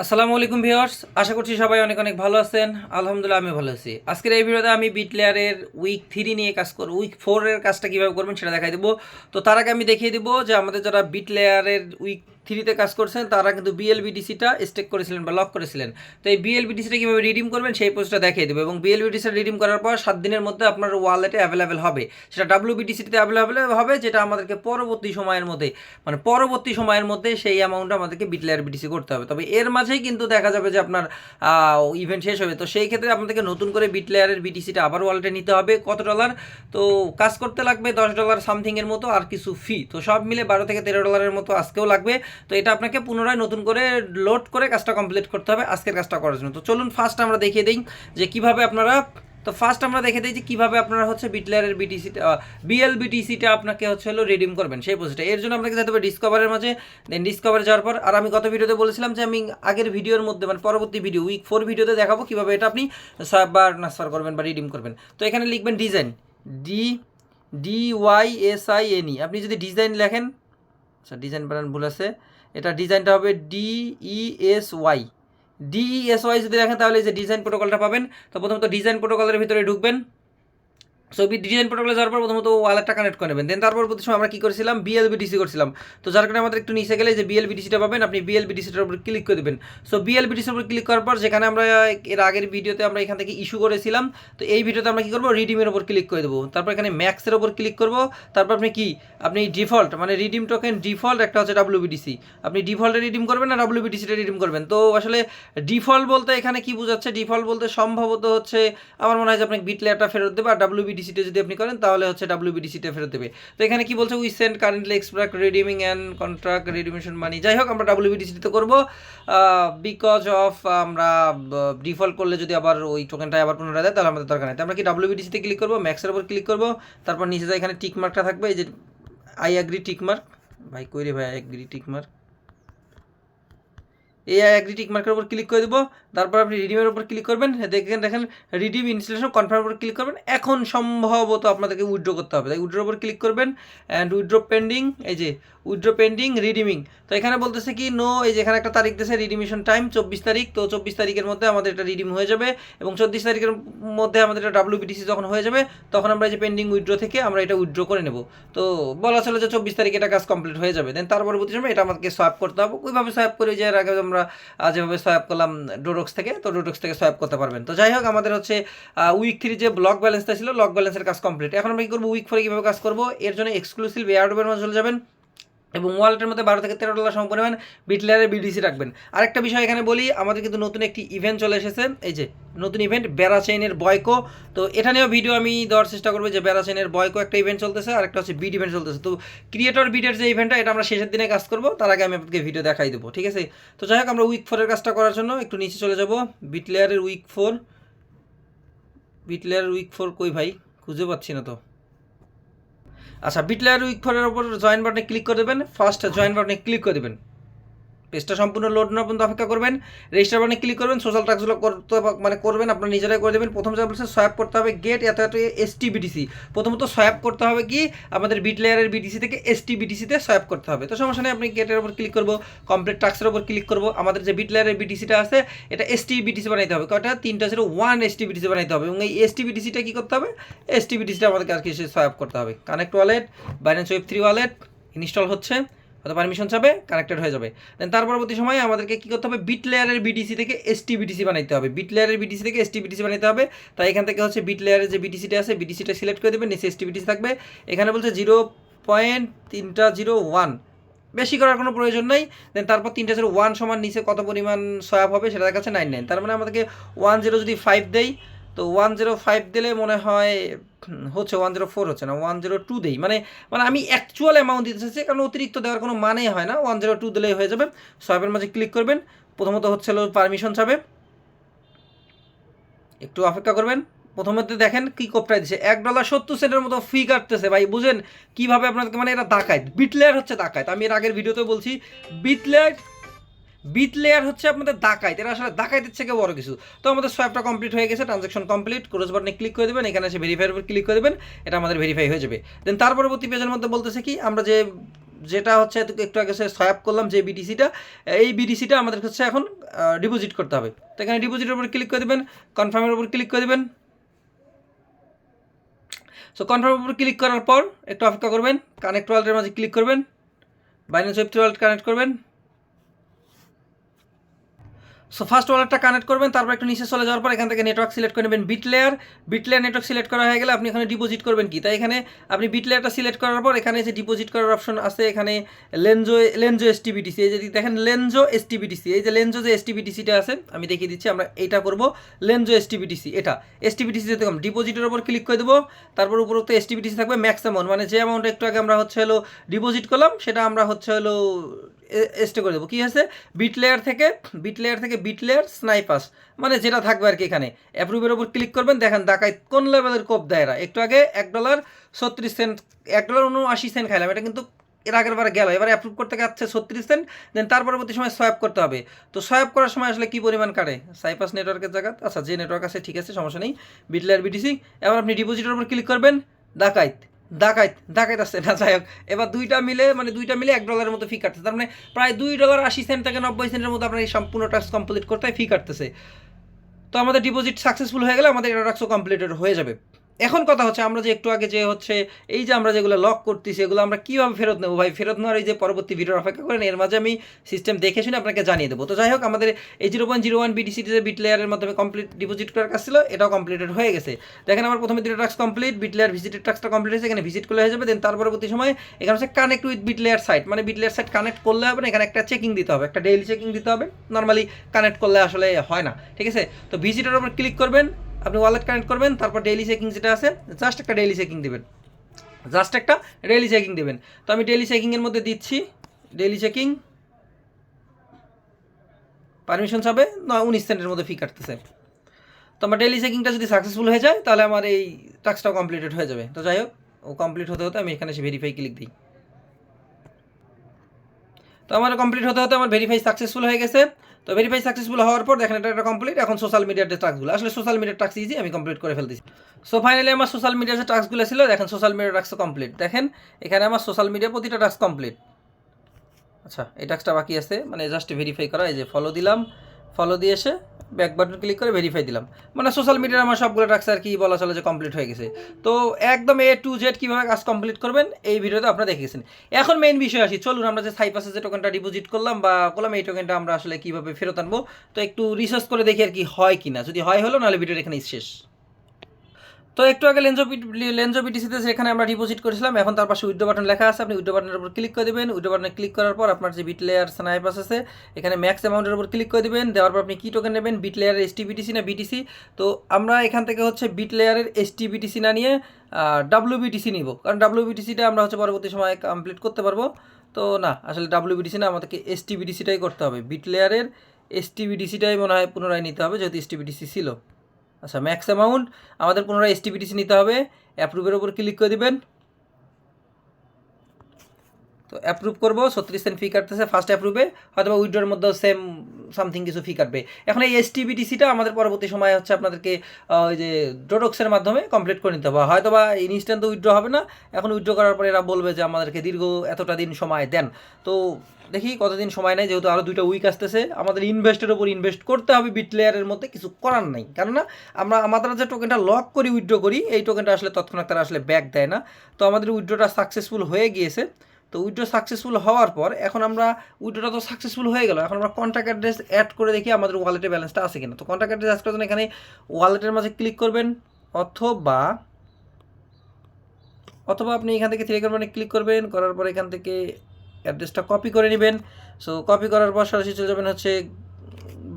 আসসালামু আলাইকুম ভিউয়ার্স, আশা করছি সবাই অনেক অনেক ভালো আছেন। আলহামদুলিল্লাহ আমি ভালো আছি। আজকের এই ভিডিওতে আমি বিট লেয়ারের উইক থ্রি নিয়ে কাজ করব উইক ফোরের কাজটা কীভাবে করবেন সেটা দেখাই দেবো। তো তার আগে আমি দেখিয়ে দেবো যে আমাদের যারা বিট লেয়ারের উইক থ্রিতে কাজ করছেন, তারা কিন্তু বিএলবিডিসিটা স্টেক করেছিলেন বা লক করেছিলেন। তো এই বিএলবিডিসিটা কীভাবে রিডিম করবেন সেই পোস্টটা দেখিয়ে দেবে। এবং বিএলবিডিসিটা রিডিম করার পর সাত দিনের মধ্যে আপনার ওয়ালেটে অ্যাভেলেবেল হবে। সেটা ডাব্লিউবিডিসিতে অ্যাভেলেবেল হবে, যেটা আমাদেরকে পরবর্তী সময়ের মধ্যে মানে পরবর্তী সময়ের মধ্যে সেই অ্যামাউন্টটা আমাদেরকে বিটলেয়ার বিটিসি করতে হবে। তবে এর মাঝেই কিন্তু দেখা যাবে যে আপনার ইভেন্ট শেষ হবে। তো সেই ক্ষেত্রে আপনাদেরকে নতুন করে বিটলেয়ারের বিটিসিটা আবার ওয়ালেটে নিতে হবে। কত ডলার তো কাজ করতে লাগবে দশ ডলার সামথিংয়ের মতো, আর কিছু ফি তো সব মিলে বারো থেকে তেরো ডলারের মতো আজকেও লাগবে। তো এটা আপনাকে পুনরায় নতুন করে লোড করে কাজটা কমপ্লিট করতে হবে আজকের কাজটা করার জন্য। তো চলুন ফার্স্ট আমরা দেখিয়ে দিই যে কীভাবে আপনারা, তো ফার্স্ট আমরা দেখে দিই যে কীভাবে আপনারা হচ্ছে বিটলেয়ারের বিটিসিটা বিএল বিটিসিটা আপনাকে হচ্ছে হলো রিডিম করবেন। সেই প্রসেসটা এর জন্য আপনাকে যেতে হবে? ডিসকভারের মাঝে দেন ডিসকভার যাওয়ার পর, আর আমি গত ভিডিওতে বলেছিলাম যে আমি আগের ভিডিওর মধ্যে মানে পরবর্তী ভিডিও উইক ফোর ভিডিওতে দেখাবো কীভাবে এটা আপনি সববার ট্রান্সফার করবেন বা রিডিম করবেন। তো এখানে লিখবেন design D D Y S I N E আপনি যদি ডিজাইন লেখেন আচ্ছা ডিজাইন প্যাটার্ন ভুল আছে। এটা ডিজাইনটা হবে D E S Y DES Y যদি দেখেন তাহলে যে ডিজাইন প্রোটোকলটা পাবেন, তো প্রথমত ডিজাইন প্রোটোকলের ভিতরে ঢুকবেন। সো ডিজাইন প্রোটোকলে যাওয়ার পর প্রথমত ওয়ালেটটা কানেক্ট করে নেবেন। দেন তারপর প্রতি সময় আমরা কী করেছিলাম? বিএলবিডিসি করছিলাম। তো যার কারণে আমাদের একটু নিচে গেলে যে বিএলবিডিসিটা পাবেন, আপনি বিএলবিডিসিটার উপর ক্লিক করে দেবেন। সো বিএলবিডিসির উপর ক্লিক করার পর যেখানে আমরা, এর আগের ভিডিওতে আমরা এখান থেকে ইস্যু করেছিলাম, তো এই ভিডিওতে আমরা কী করব? রিডিমের উপর ক্লিক করে দেবো। তারপর এখানে ম্যাক্সের উপর ক্লিক করব। তারপর আপনি কি? আপনি ডিফল্ট মানে রিডিম টোকেন ডিফল্ট একটা হচ্ছে ডাব্লিউবিডিসি আপনি ডিফল্টে রিডিম করবেন না ডাব্লিউবিডিসিটা রিডিম করবেন। তো আসলে ডিফল্ট বলতে এখানে কি বোঝাচ্ছে? ডিফল্ট বলতে সম্ভবত হচ্ছে, আমার মনে হয় যে আপনাকে বিট লেয়ারটা ফেরত দেবে, আর ডাব্লিউবিডিসিটা যদি আপনি করেন, তাহলে হচ্ছে ডাব্লিউবিডিসিটা ফেরত দেবে। তো এখানে কি বলছে? We send currently extract redeeming and contract redemption money. যাই হোক, আমরা ডাব্লিউবিডিসিতে করব। বিকজ অফ আমরা ডিফল্ট করলে যদি আবার ওই টোকেনটা আবার পুনরায় দেয়, তাহলে আমাদের দরকার নেই। আমরা কি ডাব্লিউবিডিসিতে ক্লিক করব? ম্যাক্সের উপর ক্লিক করব। তারপর নিচে যায় এখানে টিক মার্কটা থাকবে, এই যে আই অ্যাগ্রি টিক মার্ক ভাই, কই রে ভাই অ্যাগ্রি টিক মার্ক এই অ্যাগ্রি টিক মার্কের উপর ক্লিক করে দেবো। তারপর আপনি রিডিমের উপর ক্লিক করবেন। দেখেন দেখেন রিডিম ইনস্টলেশন কনফার্মের উপর ক্লিক করবেন। এখন সম্ভবত আপনাদেরকে উইথড্র করতে হবে। তাই উইথড্রোর উপর ক্লিক করবেন অ্যান্ড উইড্রো পেন্ডিং এই যে উইথড্র পেন্ডিং রিডিমিং তো এখানে বলতেছে কি নো এই যে, এখানে একটা তারিখ দিয়েছে রিডিমিশন টাইম চব্বিশ তারিখ। তো চব্বিশ তারিখের মধ্যে আমাদের এটা রিডিম হয়ে যাবে এবং চব্বিশ তারিখের মধ্যে আমাদের এটা ডাব্লিউবিটিসি যখন হয়ে যাবে, তখন আমরা এই যে পেন্ডিং উইড্রো থেকে আমরা এটা উইথড্র করে নেব। তো বলা ছিল যে চব্বিশ তারিখে এটা কাজ কমপ্লিট হয়ে যাবে। দেন তার পরবর্তী সময় এটা আমাদেরকে সোয়াপ করতে হবে। ওইভাবে সোয়াপ করে যে আগে আমরা যেভাবে সোয়াপ করলাম ডোডক্স থেকে, তো ডোডক্স থেকে সোয়াপ করতে পারবেন। তো যাই হোক আমাদের হচ্ছে উইক থ্রি যে ব্লক ব্যালেন্সটা ছিল লক ব্যালেন্সের কাজ কমপ্লিট এখন আমরা কী করব? উইক ফোরে কীভাবে কাজ করব? এর জন্য এক্সক্লুসিভ এয়ারডোবের মধ্যে চলে যাবেন। এবং ওয়ালেটের মধ্যে বারো থেকে তেরো ডলার সম পরিমাণ বিটলেয়ারের বিডিসি রাখবেন। আরেকটা বিষয় এখানে বলি, আমাদের কিন্তু নতুন একটি ইভেন্ট চলে এসেছে। এই যে, নতুন ইভেন্ট বেড়াচেইনের বয়কো তো এটা নিয়েও ভিডিও আমি দেওয়ার চেষ্টা করব যে বেড়াচেইনের বয়কো একটা ইভেন্ট চলতেছে আর একটা হচ্ছে বিড ইভেন্ট চলতেছে। তো ক্রিয়েটর বিডের যে ইভেন্টটা এটা আমরা শেষের দিনে কাজ করব, তার আগে আমি আপনাকে ভিডিও দেখাই দেবো, ঠিক আছে? তো যাই হোক, আমরা উইক ফোরের কাজটা করার জন্য একটু নিচে চলে যাব। বিটলেয়ারের উইক ফোর বিটলেয়ারের উইক ফোর কই ভাই? খুঁজে পাচ্ছি না তো। আচ্ছা বিটলার উইক ফোরের ওপর জয়েন বাটনে ক্লিক করে দেবেন। ফার্স্ট জয়েন বাটনে ক্লিক করে দেবেন। পেজটা সম্পূর্ণ লোড না পর্যন্ত অপেক্ষা করবেন। রেজিস্টার বাটনে ক্লিক করবেন সোশ্যাল ট্যাক্সগুলো করতে মানে করবেন, আপনারা নিজেরাই করে দেবেন। প্রথম যা বলছে সোয়াপ করতে হবে গেট এত এত এস টি বিটিসি প্রথমত সোয়াপ করতে হবে কি? আমাদের বিট লেয়ারের বিটিসি থেকে এস টি বিটিসিতে সোয়াপ করতে হবে। তো সমস্যা নেই, আপনি গেটের উপর ক্লিক করব কমপ্লিট টাক্সের উপর ক্লিক করব। আমাদের যে বিট লেয়ারের বিটিসিটা আছে, এটা এস টি বিটিসি বানাইতে হবে। কয়টা? তিনটা ছিল ওয়ান এস টি বিটিসি বানাইতে হবে। এবং এই এস টি বিটিসিটা কী করতে হবে? এস টি বিটিসিটা আমাদেরকে আজকে সোয়াপ করতে হবে। Connect wallet Binance web three wallet install হচ্ছে। হয়তো পারমিশন চাবে কানেক্টেড হয়ে যাবে। দেন তার পরবর্তী সময় আমাদেরকে কী করতে হবে? বিট লেয়ারের বিটিসি থেকে এসটি বিটিসি বানাইতে হবে। বিট লেয়ারের বিটিসি থেকে এসটি বিটিসি বানাইতে হবে। তাই এখান থেকে হচ্ছে বিট লেয়ারের যে বিটিসিটা আছে বিটিসিটা সিলেক্ট করে দেবেন নিচে এসটি বিটিসি থাকবে। এখানে বলছে জিরো পয়েন্ট তিনটা জিরো ওয়ান বেশি করার কোনো প্রয়োজন নেই। দেন তারপর তিনটা জিরো ওয়ান সমান নিচে কত পরিমাণ সোয়াব হবে সেটা দেখাচ্ছে নাইন নাইন তার মানে আমাদেরকে ওয়ান জিরো যদি ফাইভ দেই তো ওয়ান জিরো ফাইভ দিলে মনে হয়, হচ্ছে ওয়ান জিরো ফোর হচ্ছে না ওয়ান জিরো টু দেই। মানে মানে আমি অ্যাকচুয়াল অ্যামাউন্ট দিতে চাচ্ছি কারণ অতিরিক্ত দেওয়ার কোনো মানেই হয় না। ওয়ান জিরো টু দিলেই হয়ে যাবে। সোয়াবের মাঝে ক্লিক করবেন। প্রথমত হচ্ছে পারমিশন চাবে একটু অপেক্ষা করবেন। প্রথমত দেখেন কি কোপটাই দিছে। এক ডলার সত্তর সেন্টের মতো ফি কাটতেছে। ভাই, বুঝেন কীভাবে আপনাদেরকে মানে এটা ডাকায় বিটলেয়ার হচ্ছে ডাকায় আমি এর আগের ভিডিওতে বলছি বিটলেয়ার বিট লেয়ার হচ্ছে আপনাদের ডাকাইত এরা আসলে ডাকাইতের থেকে বড় কিছু। তো আমাদের সোয়াপটা কমপ্লিট হয়ে গেছে ট্রানজাকশন কমপ্লিট ক্রোজ বাটনে ক্লিক করে দেবেন, এখানে এসে ভেরিফাইয়ের উপর ক্লিক করে দেবেন, এটা আমাদের ভেরিফাই হয়ে যাবে। দেন তার পরবর্তী পেজের মধ্যে বলতেছে কি, আমরা যে, যেটা হচ্ছে একটু- একটু আগে সোয়াপ করলাম যে বিটিসিটা এই বিটিসিটা আমাদের হচ্ছে এখন ডিপোজিট করতে হবে। তো এখানে ডিপোজিটের উপর ক্লিক করে দেবেন কনফার্মের উপর ক্লিক করে দেবেন। সো কনফার্মের উপর ক্লিক করার পর, একটু অপেক্ষা করবেন কানেক্ট ওয়ালেটের মাঝে ক্লিক করবেন বাইন্যান্স ওয়েব ওয়ালেট কানেক্ট করবেন। সো ফার্স্ট ওয়ালেটটা কানেক্ট করবেন, তারপর একটু নিচে চলে যাওয়ার পর এখান থেকে নেটওয়ার্ক সিলেক্ট করে নেবেন bit layer bit layer network select করা হয়ে গেলে আপনি এখানে ডিপোজিট করবেন কি? তাই এখানে আপনি বিট লেয়ারটা সিলেক্ট করার পর এখানে যে ডিপোজিট করার অপশন আছে, এখানে লেনজো লেনজো এসটিবিটিসি এই যদি দেখেন লেনজো এস এসটিবিটিসি এই যে লেনজো যে এসটিবিটিসিটা আছে, আমি দেখিয়ে দিচ্ছি, আমরা এইটা করব। লেনজো এস এসটিবিটিসি এটা। এসটিবিটিসি যেতে কম ডিপোজিটের উপর ক্লিক করে দেবো, তারপর উপর তো এসটিবিটিসি থাকবে ম্যাক্স অ্যামাউন্ট মানে যে অ্যামাউন্ট একটু আগে আমরা হচ্ছে হলো ডিপোজিট করলাম, সেটা আমরা হচ্ছে হলো এস্টে করে দেবো। কী হয়েছে? বিট লেয়ার থেকে বিট লেয়ার থেকে বিট লেয়ার স্নাইপাস মানে যেটা থাকবে আর কি এখানে। অ্যাপ্রুভের ওপর ক্লিক করবেন, দেখেন ডাকাই কোন লেভেলের কোপ দেয় এরা। একটু আগে এক ডলার ছত্রিশ সেন্ট এক ডলার উনআশি সেন্ট খাইলাম, এটা কিন্তু এর আগের বার গেল। এবার অ্যাপ্রুভ করতে যাচ্ছে ছত্রিশ সেন্ট দেন তার পরবর্তী সময় সোয়াপ করতে হবে। তো সোয়াপ করার সময় আসলে কি পরিমাণ কাটে? সাইপাস নেটওয়ার্কের জায়গা? আচ্ছা যে নেটওয়ার্ক আছে, ঠিক আছে, সমস্যা নেই। বিটলেয়ার বিটিসি এবার আপনি ডিপোজিটের উপর ক্লিক করবেন ডাকাইত ডাকাইত ডাকাইত আছে না, যাই হোক। এবার দুইটা মিলে মানে দুইটা মিলে এক ডলারের মতো ফি কাটতেছে। তার মানে প্রায় দুই ডলার আশি সেন্ট থেকে নব্বই সেন্টের মতো আপনার এই সম্পূর্ণ টাস্ক কমপ্লিট করতে ফি কাটতেছে। তো আমাদের ডিপোজিট সাকসেসফুল হয়ে গেলে আমাদের এটা টাস্কও কমপ্লিটেড হয়ে যাবে। এখন কথা হচ্ছে, আমরা যে একটু আগে যে হচ্ছে, এই যে আমরা যেগুলো লক করতেছি, এগুলো আমরা কীভাবে ফেরত নেব ভাই? ফেরত নেওয়ার এই যে পরবর্তী ভিডিওর অপেক্ষা করেন, এর মাঝে আমি সিস্টেম দেখে শুনে আপনাকে জানিয়ে দেবো। তো যাই হোক, আমাদের এই zero point zero one BTC যে বিট লেয়ারের মাধ্যমে কমপ্লিট ডিপোজিট করার কাজ ছিল, এটাও কমপ্লিটেড হয়ে গেছে। দেখেন আমার প্রথমে দুটো টাস্ক কমপ্লিট বিট লেয়ার ভিজিটের টাস্কটা কমপ্লিট হয়েছে, এখানে ভিজিট করলে হয়ে যাবে দেন তার পরবর্তী সময় এখানে হচ্ছে connect with bit layer site মানে বিট লেয়ার সাইট কানেক্ট করলে হবে না, এখানে একটা চেকিং দিতে হবে, একটা ডেইলি চেকিং দিতে হবে। নর্মালি কানেক্ট করলে আসলে হয় না, ঠিক আছে? তো ভিজিটের উপর ক্লিক করবেন আপনি ওয়ালেট কানেক্ট করবেন, তারপর ডেইলি চেকিং যেটা আছে জাস্ট একটা ডেইলি চেকিং দেবেন। জাস্ট একটা ডেইলি চেকিং দেবেন। তো আমি ডেইলি চেকিংয়ের মধ্যে দিচ্ছি ডেইলি চেকিং পারমিশন হবে না উনিশ সেন্টের মধ্যে ফি কাটতেছে। তো আমার ডেইলি চেকিংটা যদি সাকসেসফুল হয়ে যায়, তাহলে আমার এই টাস্কটাও কমপ্লিটেড হয়ে যাবে। তো যাই হোক, ও কমপ্লিট হতে হতে আমি এখানে এসে ভেরিফাই ক্লিক দিই। তো আমার কমপ্লিট হতে হতে আমার ভেরিফাই সাকসেসফুল হয়ে গেছে। তো ভেরিফাই সাকসেসফুল হওয়ার পর দেখেন এটা একটা কমপ্লিট এখন সোশ্যাল মিডিয়ার টাস্কগুলো আসলে সোশ্যাল মিডিয়ার টাস্ক ইজি আমি কমপ্লিট করে ফেলতেছি। সো ফাইনালি আমার সোশ্যাল মিডিয়ার যে টাস্কগুলো ছিল, দেখেন সোশ্যাল মিডিয়া টাস্ক কমপ্লিট দেখেন, এখানে আমার সোশ্যাল মিডিয়া প্রতিটা টাস্ক কমপ্লিট আচ্ছা এই টাস্কটা বাকি আছে মানে জাস্ট ভেরিফাই করা, এই যে ফলো দিলাম। ফলো দিয়ে এসে ব্যাক বাটন ক্লিক করে ভেরিফাই দিলাম। মানে সোশ্যাল মিডিয়ার আমার সবগুলো টাস্ক আর কি বলা চলে যে কমপ্লিট হয়ে গেছে। তো একদম এ টু জেড কীভাবে কাজ কমপ্লিট করবেন, এই ভিডিওতে আপনারা দেখিয়েছেন এখন মেইন বিষয় আসি, চলুন আমরা যে সাইপাসে যে টোকেনটা ডিপোজিট করলাম বা করলাম, এই টোকেনটা আমরা আসলে কীভাবে ফেরত আনব? তো একটু রিসার্চ করে দেখি আর কি হয় কি না যদি হয় হলো, নাহলে ভিডিওটা এখানেই শেষ। তো একটু আগে লেন্সো লেন্সো বিটিসিতে যেখানে আমরা ডিপোজিট করেছিলাম এখন তার পাশে উইড্রো বাটন লেখা আছে আপনি উইড্রো বাটনের উপর ক্লিক করে দেবেন উইড্রো বাটনে ক্লিক করার পর আপনার যে বিট লেয়ার স্নাইপাস আছে এখানে ম্যাক্স অ্যামাউন্টের উপর ক্লিক করে দেবেন দেওয়ার পর আপনি কী টোকেন নেবেন বিট লেয়ারের এসটি বিটিসি না বিটিসি তো আমরা এখান থেকে হচ্ছে বিট লেয়ারের এসটি বিটিসি না নিয়ে ডাব্লিউ বিটিসি নিব কারণ ডাব্লিউ বিটিসিটা আমরা হচ্ছে পরবর্তী সময় কমপ্লিট করতে পারব তো না আসলে ডাব্লিউ বিটিসি না আমাদেরকে এসটি বিটিসিটাই করতে হবে বিট লেয়ারের এসটি বিটিসিটাই মনে হয় পুনরায় নিতে হবে যেহেতু এসটি বিটিসি ছিল আচ্ছা ম্যাক্স অ্যামাউন্ট আমাদের পুনরায় এসটিপিটিসি নিতে হবে অ্যাপ্রুভের ওপর ক্লিক করে দেবেন। তো অ্যাপ্রুভ করব, ছত্রিশ সেন্ট ফি কাটতেছে ফার্স্ট অ্যাপ্রুভে হয়তো উইড্রোর মধ্যেও সেম সামথিং কিছু ফি কাটবে। এখন এই এসটিবিটিসিটা আমাদের পরবর্তী সময় হচ্ছে আপনাদেরকে ওই যে ডোডক্সের মাধ্যমে কমপ্লিট করে নিতে হবে। হয়তো বা ইনস্ট্যান্ট তো উইড্রো হবে না, এখন উইড্রো করার পরে এরা বলবে যে আমাদেরকে দীর্ঘ এতটা দিন সময় দেন। তো দেখি কতদিন সময় নেই যেহেতু আরও দুইটা উইক আসতেছে, আমাদের ইনভেস্টের উপর ইনভেস্ট করতে হবে বিট লেয়ারের মধ্যে কিছু করার নাই। কেননা আমরা, আমাদের যে টোকেনটা লক করি উইড্রো করি, এই টোকেনটা আসলে তৎক্ষণাৎ তারা আসলে ব্যাক দেয় না। তো আমাদের উইড্রোটা সাকসেসফুল হয়ে গিয়েছে। তো উইড্রো সাকসেসফুল হওয়ার পর এখন আমরা উইড্রোটা তো সাকসেসফুল হয়ে গেল, এখন আমরা কন্ট্যাক্ট অ্যাড্রেস অ্যাড করে দেখি আমাদের ওয়ালেটে ব্যালেন্সটা আছে কিনা। তো কন্ট্যাক্ট অ্যাড্রেস অ্যাড করার জন্য এখানে ওয়ালেটের মাঝে ক্লিক করবেন, অথবা অথবা আপনি এখান থেকে থ্রি মানে ক্লিক করবেন, করার পর এখান থেকে অ্যাড্রেসটা কপি করে নেবেন। সো কপি করার পর সরাসরি চলে যাবেন হচ্ছে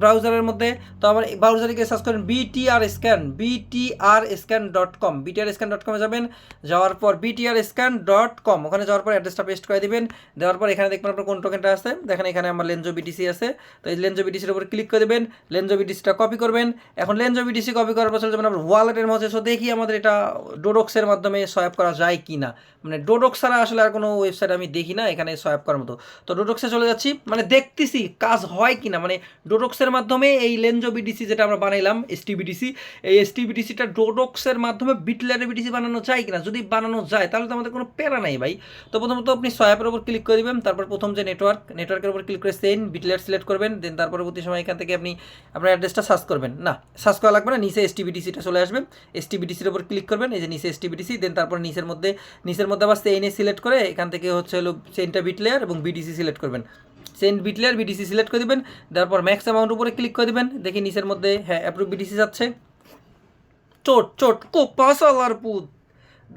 ব্রাউজারের মধ্যে, তো আমার ব্রাউজারে গিয়ে সার্চ করেন BTR scan BTR scan dot com BTR scan dot কমে যাবেন, যাওয়ার পর বিটিআর স্ক্যান ডট কম ওখানে যাওয়ার পর অ্যাড্রেসটা পেস্ট করে দিবেন, দেওয়ার পর এখানে দেখবেন আপনার কোন টোকেনটা আছে, দেখেন এখানে আমার লেনজো বিটিসি আছে, তো এই লেনজো বিটিসির উপর ক্লিক করে দেবেন লেনজো বিটিসিটা কপি করবেন, এখন লেনজো বিটিসি কপি করার পর চলে যাবেন আপনার ওয়ালেটের মধ্যে সো দেখি আমাদের এটা ডোডক্সের মাধ্যমে সোয়াপ করা যায় কি না মানে ডোডক্স ছাড়া আসলে আর কোনো ওয়েবসাইট আমি দেখি না এখানে সোয়াপ করার মতো, তো ডোডক্সে চলে যাচ্ছি মানে দেখতেছি কাজ হয় কি না মানে ডোডক্সের ডোডক্সের মাধ্যমে এই লেনজো বিডিসি যেটা আমরা বানাইলাম এসটি বিডিসি এই এসটি বিডিসিটা ডোডক্সের মাধ্যমে বিডিসি বানানো যায় কিনা? যদি বানানো যায়, তাহলে তো আমাদের কোনো প্যারা নাই ভাই। তো প্রথমত আপনি সোয়াপের উপর ক্লিক করে দিবেন, তারপর প্রথম যে নেটওয়ার্ক নেটওয়ার্কের উপর ক্লিক করে সেন বিটলেয়ার সিলেক্ট করবেন দেন তার পরবর্তী সময় এখান থেকে আপনি আপনার অ্যাড্রেসটা সার্চ করবেন। না সার্চ করা লাগবে না, নিচে এসটি বিডিসিটা চলে আসবে। এসটি বিডিসির উপর ক্লিক করবেন, এই যে নিচে এসটি বিডিসি দেন তারপর নিচের মধ্যে নিচের মধ্যে আবার সেইনে সিলেক্ট করে এখান থেকে হচ্ছে হলো সেন্টটা বিটলেয়ার এবং বিডিসি সিলেক্ট করবেন। সেন্ট বিটলেয়ার বিডিসি সিলেক্ট করে দিবেন, তারপর ম্যাক্স অ্যামাউন্ট উপরে ক্লিক করে দিবেন, দেখি নিচের মধ্যে হ্যাঁ অ্যাপ্রুভ বিডিসি যাচ্ছে। চোট চোট খুব পাশালার পুত।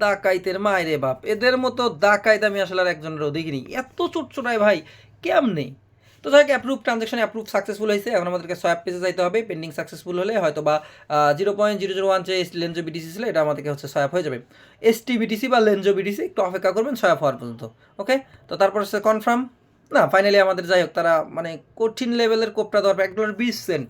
ডাকাইতের মায়েরে বাপ, এদের মতো ডাকাইত আমি আসলে আর একজনেরও দেখিনি এত চোট চোটায় ভাই, কেমনে? তো যাই হোক অ্যাপ্রুভ ট্রানজাকশন অ্যাপ্রুভ সাকসেসফুল হয়েছে, এখন আমাদেরকে সোয়াপ পেজে যাইতে হবে পেন্ডিং সাকসেসফুল হলে হয়তো বা zero point zero zero one যে লেঞ্জো বিটিসি ছিল, এটা আমাদেরকে হচ্ছে সোয়াপ হয়ে যাবে। এস টি বিটিসি বা লেঞ্জো বিটিসি একটু অপেক্ষা করবেন সোয়াপ হওয়ার পর্যন্ত ওকে তো তারপর হচ্ছে কনফার্ম না ফাইনালি আমাদের যাই হোক, তারা মানে কঠিন লেভেলের কোপটা দেওয়ার পর এক ডলার বিশ সেন্ট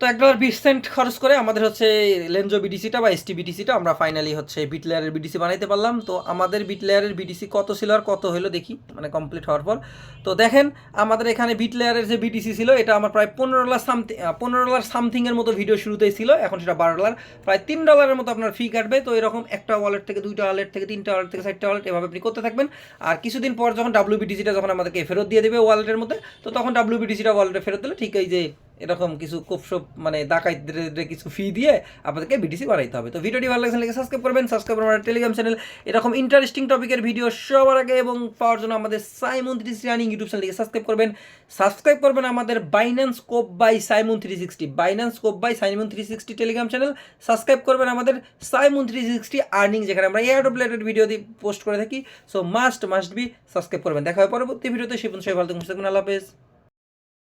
তো এক বিশ সেন্ট খরচ করে আমাদের হচ্ছে লেনজো বিডিসিটা বা এসটি বিডিসিটা আমরা ফাইনালি হচ্ছে বিট লেয়ারের বিডিসি বানাইতে পারলাম। তো আমাদের বিট লেয়ারের বিডিসি কত ছিল আর কত হলো দেখি মানে কমপ্লিট হওয়ার পর। তো দেখেন, আমাদের এখানে বিট লেয়ারের যে বিডিসি ছিল, এটা আমার প্রায় পনেরো ডলার সামথিং পনেরো ডলার সামথিংয়ের মতো ভিডিও শুরুতেই ছিল, এখন সেটা বারো ডলার প্রায় তিন ডলারের মতো আপনার ফি কাটবে। তো এরকম একটা ওয়ালেট থেকে, দুইটা ওয়ালেট থেকে, তিনটা ওয়ালেট থেকে, চারটা ওয়ালেট এভাবে আপনি করতে থাকবেন। আর কিছুদিন পর যখন ডাব্লিউবিডিসিটা যখন আমাদেরকে ফেরত দিয়ে দেবে ওয়ালেটের মধ্যে, তো তখন ডাব্লিউবিডিসিটা ওয়ালেটে ফেরত দিলে ঠিক এই যে এরকম কিছু কোপসপ মানে ডাকাইতদের কিছু ফি দিয়ে আপনাদেরকে বিডিসি বাড়াইতে হবে। তো ভিডিওটি ভালো লাগছে সাবস্ক্রাইব করবেন সাবস্ক্রাইব করবেন টেলিগ্রাম চ্যানেল এরকম ইন্টারেস্টিং টপিকের ভিডিও সবার আগে এবং পাওয়ার জন্য আমাদের সাইমন থ্রি রানিং ইউটিউব চ্যানেলকে সাবস্ক্রাইব করবেন। সাবস্ক্রাইব করবেন আমাদের Binance cop by Simon three sixty Binance cop by Simon three sixty Telegram channel subscribe করবেন আমাদের সাইমন থ্রি সিক্সটি আর্নিং যেখানে আমরা এয়ার রিলেটেড ভিডিও দিয়ে পোস্ট করে থাকি। So must must be subscribe করবেন। দেখা হয় পরবর্তী ভিডিওতে। সে পর্যন্ত সবাই ভালো থাকুন, আল্লাহ হাফেজ।